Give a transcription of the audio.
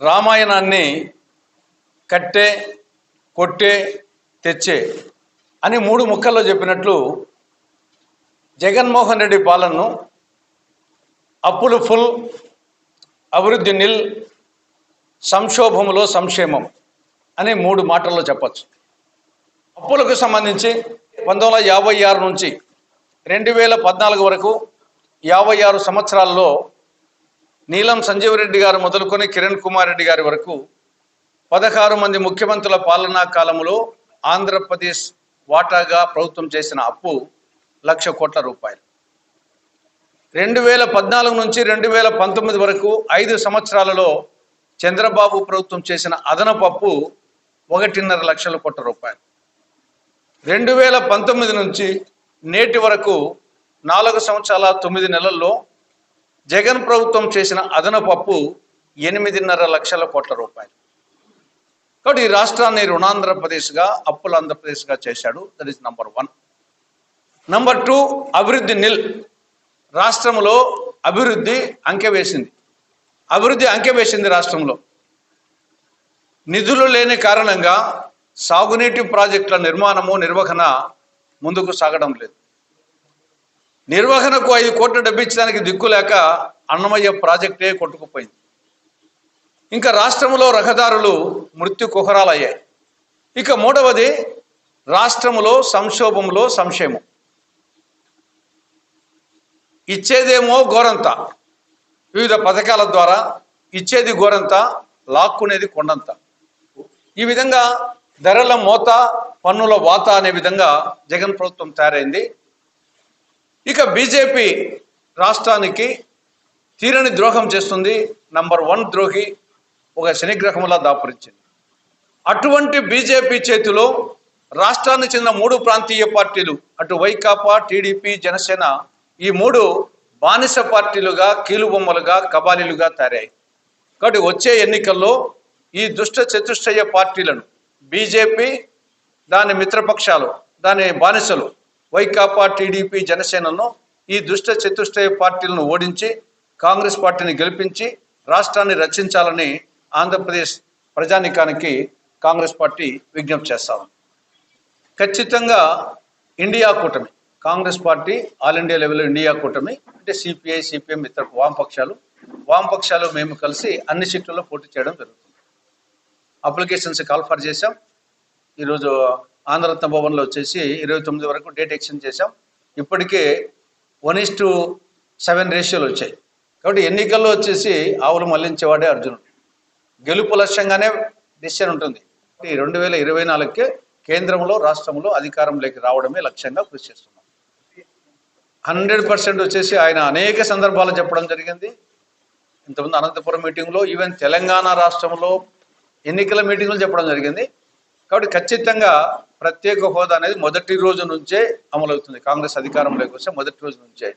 రామాయణాన్ని కట్టే కొట్టే తెచ్చే అని మూడు ముక్కల్లో చెప్పినట్లు జగన్మోహన్ రెడ్డి పాలనను అప్పులు ఫుల్ అభివృద్ధి నిల్ సంక్షోభములో సంక్షేమం అని మూడు మాటల్లో చెప్పచ్చు. అప్పులకు సంబంధించి పంతొమ్మిది వందల యాభై ఆరు నుంచి రెండు వేల పద్నాలుగు వరకు యాభై ఆరు సంవత్సరాల్లో నీలం సంజీవరెడ్డి గారు మొదలుకొని కిరణ్ కుమార్ రెడ్డి గారి వరకు పదహారు మంది ముఖ్యమంత్రుల పాలనా కాలంలో ఆంధ్రప్రదేశ్ వాటాగా ప్రభుత్వం చేసిన అప్పు లక్ష కోట్ల రూపాయలు. రెండు వేల పద్నాలుగు నుంచి రెండు వేల పంతొమ్మిది వరకు ఐదు సంవత్సరాలలో చంద్రబాబు ప్రభుత్వం చేసిన అదనపు అప్పు ఒకటిన్నర లక్షల కోట్ల రూపాయలు. రెండు వేల పంతొమ్మిది నుంచి నేటి వరకు నాలుగు సంవత్సరాల తొమ్మిది నెలల్లో జగన్ ప్రభుత్వం చేసిన అదనపు అప్పు ఎనిమిదిన్నర లక్షల కోట్ల రూపాయలు. కాబట్టి ఈ రాష్ట్రాన్ని రుణాంధ్రప్రదేశ్గా అప్పుల ఆంధ్రప్రదేశ్గా చేశాడు. That is number one number two అభివృద్ధి నిల్. రాష్ట్రంలో అభివృద్ధి అంకె వేసింది. అభివృద్ధి అంకె వేసింది రాష్ట్రంలో. నిధులు లేని కారణంగా సాగునీటి ప్రాజెక్టుల నిర్మాణము నిర్వహణ ముందుకు సాగడం లేదు. నిర్వహణకు ఐదు కోట్లు డబ్బించడానికి దిక్కు లేక అన్నమయ్య ప్రాజెక్టే కొట్టుకుపోయింది. ఇంకా రాష్ట్రంలో రహదారులు మృత్యు కుహరాలయ్యాయి. ఇక మూడవది రాష్ట్రంలో సంక్షోభంలో సంక్షేమం ఇచ్చేదేమో గోరంత. వివిధ పథకాల ద్వారా ఇచ్చేది గోరంత లాక్కునేది కొండంత. ఈ విధంగా ధరల మోత పన్నుల వాత అనే విధంగా జగన్ ప్రభుత్వం తయారైంది. ఇక బీజేపీ రాష్ట్రానికి తీరని ద్రోహం చేస్తుంది. నంబర్ వన్ ద్రోహి ఒక శనిగ్రహంలా దాపురించింది. అటువంటి బీజేపీ చేతిలో రాష్ట్రానికి చెందిన మూడు ప్రాంతీయ పార్టీలు అటు వైకాపా టీడీపీ జనసేన ఈ మూడు బానిస పార్టీలుగా కీలుబొమ్మలుగా కబాలీలుగా తయారాయి కాబట్టి వచ్చే ఎన్నికల్లో ఈ దుష్ట చతుష్టయ పార్టీలను బీజేపీ దాని మిత్రపక్షాలు దాని బానిసలు వైకాపా టీడీపీ జనసేనను ఈ దుష్ట చతుష్టయ పార్టీలను ఓడించి కాంగ్రెస్ పార్టీని గెలిపించి రాష్ట్రాన్ని రక్షించాలని ఆంధ్రప్రదేశ్ ప్రజానికానికి కాంగ్రెస్ పార్టీ విజ్ఞప్తి చేస్తాం ఖచ్చితంగా ఇండియా కూటమి కాంగ్రెస్ పార్టీ ఆల్ ఇండియా లెవెల్లో ఇండియా కూటమి అంటే సిపిఐ సిపిఎం ఇతర వామపక్షాలు వామపక్షాలు మేము కలిసి అన్ని సీట్లలో పోటీ చేయడం జరుగుతుంది. అప్లికేషన్స్ కాల్ఫర్ చేశాం. ఈరోజు ఆంధ్రరత్న భవన్లో వచ్చేసి ఇరవై తొమ్మిది వరకు డేట్ ఎక్స్టెండ్ చేశాం. ఇప్పటికే వన్ ఇస్ టు సెవెన్ రేషియోలు వచ్చాయి. కాబట్టి ఎన్నికల్లో వచ్చేసి ఆవులు మళ్ళించేవాడే అర్జునుడు. గెలుపు లక్ష్యంగానే డిసిషన్ ఉంటుంది. ఈ రెండు వేల ఇరవై నాలుగుకే కేంద్రంలో రాష్ట్రంలో అధికారంలోకి రావడమే లక్ష్యంగా కృషి చేస్తున్నాం. హండ్రెడ్ పర్సెంట్ వచ్చేసి ఆయన అనేక సందర్భాలు చెప్పడం జరిగింది. ఇంతకుముందు అనంతపురం మీటింగ్లో ఈవెన్ తెలంగాణ రాష్ట్రంలో ఎన్నికల మీటింగ్లు చెప్పడం జరిగింది. కాబట్టి ఖచ్చితంగా ప్రత్యేక హోదా అనేది మొదటి రోజు నుంచే అమలవుతుంది. కాంగ్రెస్ అధికారంలోకి వస్తే మొదటి రోజు నుంచే.